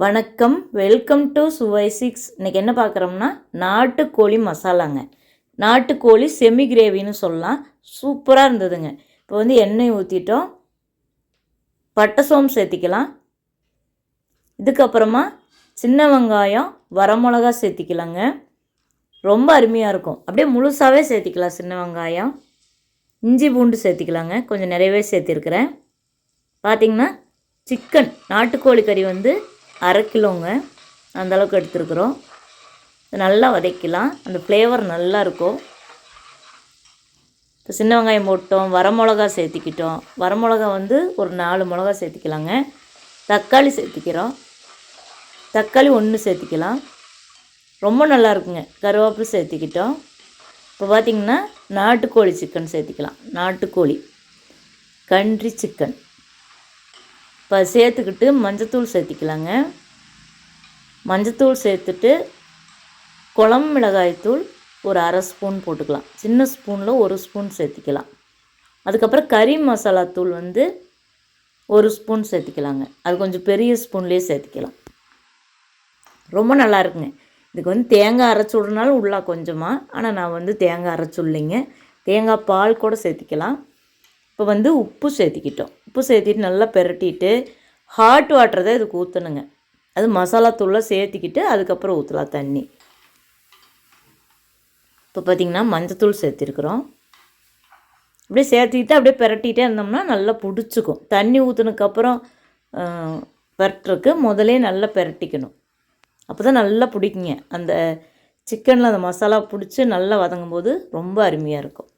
வணக்கம். Welcome to சுவை six இன்றைக்கி என்ன பார்க்குறோம்னா நாட்டுக்கோழி மசாலாங்க. நாட்டுக்கோழி செமி கிரேவின்னு சொல்லலாம். சூப்பராக இருந்ததுங்க. இப்போ வந்து எண்ணெய் ஊற்றிட்டோம் பட்டை சோம்பு சேர்த்திக்கலாம். இதுக்கப்புறமா சின்ன வெங்காயம் வரமிளகா சேர்த்திக்கலாங்க. ரொம்ப அருமையாக இருக்கும். அப்படியே முழுசாகவே சேர்த்திக்கலாம் சின்ன வெங்காயம். இஞ்சி பூண்டு சேர்த்திக்கலாங்க. கொஞ்சம் நிறையவே சேர்த்திருக்கிறேன். பார்த்திங்கன்னா சிக்கன் நாட்டுக்கோழி கறி வந்து அரை கிலோங்க. அந்த அளவுக்கு எடுத்துருக்குறோம். நல்லா வதக்கலாம் அந்த ஃப்ளேவர் நல்லா இருக்கும். இப்போ சின்ன வெங்காயம் போட்டோம். வரமிளகா சேர்த்திக்கிட்டோம். வரமிளகா வந்து ஒரு நாலு மிளகா சேர்த்திக்கலாங்க. தக்காளி சேர்த்திக்கிறோம். தக்காளி ஒன்று சேர்த்திக்கலாம். ரொம்ப நல்லா இருக்குங்க. கருவேப்பிலை சேர்த்திக்கிட்டோம். இப்போ பார்த்திங்கன்னா நாட்டுக்கோழி சிக்கன் சேர்த்திக்கலாம். நாட்டுக்கோழி. கன்றி சிக்கன் இப்போ சேர்த்துக்கிட்டு மஞ்சத்தூள் சேர்த்திக்கலாங்க. மஞ்சத்தூள் சேர்த்துட்டு குழம்பு மிளகாய்த்தூள் ஒரு அரை ஸ்பூன் போட்டுக்கலாம். சின்ன ஸ்பூனில் ஒரு ஸ்பூன் சேர்த்திக்கலாம். அதுக்கப்புறம் கறி மசாலா தூள் வந்து ஒரு ஸ்பூன் சேர்த்திக்கலாங்க. அது கொஞ்சம் பெரிய ஸ்பூன்லேயே சேர்த்திக்கலாம். ரொம்ப நல்லா இருக்குங்க. இதுக்கு வந்து தேங்காய் அரைச்சி விட்றனாலும் உள்ளா கொஞ்சமாக ஆனால் நான் வந்து தேங்காய் அரைச்சி தேங்காய் பால் கூட சேர்த்திக்கலாம். இப்போ வந்து உப்பு சேர்த்திக்கிட்டோம். உப்பு சேர்த்திட்டு நல்லா பெரட்டிட்டு ஹாட் வாட்டர் தான் இதுக்கு ஊற்றணுங்க அது மசாலா தூளை சேர்த்திக்கிட்டு அதுக்கப்புறம் ஊற்றலாம் தண்ணி. இப்போ பார்த்திங்கன்னா மஞ்சத்தூள் சேர்த்திருக்குறோம். அப்படியே சேர்த்திக்கிட்டு அப்படியே பெரட்டிகிட்டே இருந்தோம்னா நல்லா பிடிச்சிக்கும். தண்ணி ஊற்றுனதுக்கப்புறம் பெரட்டுறதுக்கு முதலே நல்லா பெரட்டிக்கணும். அப்போ தான் நல்லா பிடிக்குங்க. அந்த சிக்கனில் அந்த மசாலா பிடிச்சி நல்லா வதங்கும் போது ரொம்ப அருமையாக இருக்கும்.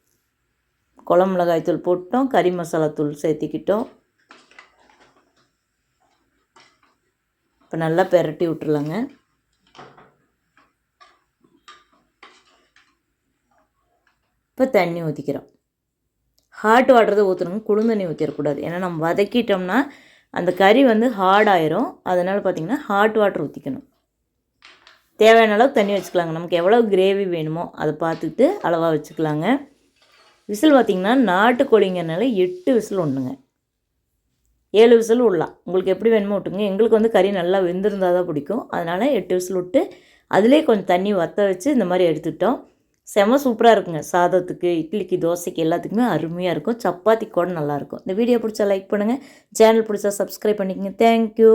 குழம்பு மிளகாய்த்தூள் போட்டோம் கறி மசாலா தூள் சேர்த்திக்கிட்டோம். இப்போ நல்லா பெரட்டி விட்டுருலாங்க இப்போ தண்ணி ஊற்றிக்கிறோம் ஹாட் வாட்டர் ஊற்றணுங்க குளிர் தண்ணி ஊற்றிடக்கூடாது ஏன்னா நம்ம வதக்கிட்டோம்னா அந்த கறி வந்து ஹார்டாயிரும் அதனால் பார்த்திங்கன்னா ஹாட் வாட்டர் ஊற்றிக்கணும் தேவையான அளவுக்கு தண்ணி வச்சுக்கலாங்க. நமக்கு எவ்வளோ கிரேவி வேணுமோ அதை பார்த்துட்டு அளவாக வச்சுக்கலாங்க. விசில் பார்த்திங்கன்னா நாட்டுக்கோழிங்கனால எட்டு விசில் ஒன்றுங்க ஏழு விசில் விடலாம். உங்களுக்கு எப்படி வேணுமோ விட்டுங்க எங்களுக்கு வந்து கறி நல்லா வெந்திருந்தால் தான் பிடிக்கும். அதனால் எட்டு விசில் விட்டு அதிலே கொஞ்சம் தண்ணி வற்ற வச்சு இந்த மாதிரி எடுத்துக்கிட்டோம். செம சூப்பராக இருக்குங்க. சாதத்துக்கு இட்லிக்கு தோசைக்கு எல்லாத்துக்குமே அருமையாக இருக்கும். சப்பாத்தி கூட நல்லாயிருக்கும் இந்த வீடியோ பிடிச்சா லைக் பண்ணுங்கள் சேனல் பிடிச்சா சப்ஸ்கிரைப் பண்ணிக்கோங்க. தேங்க்யூ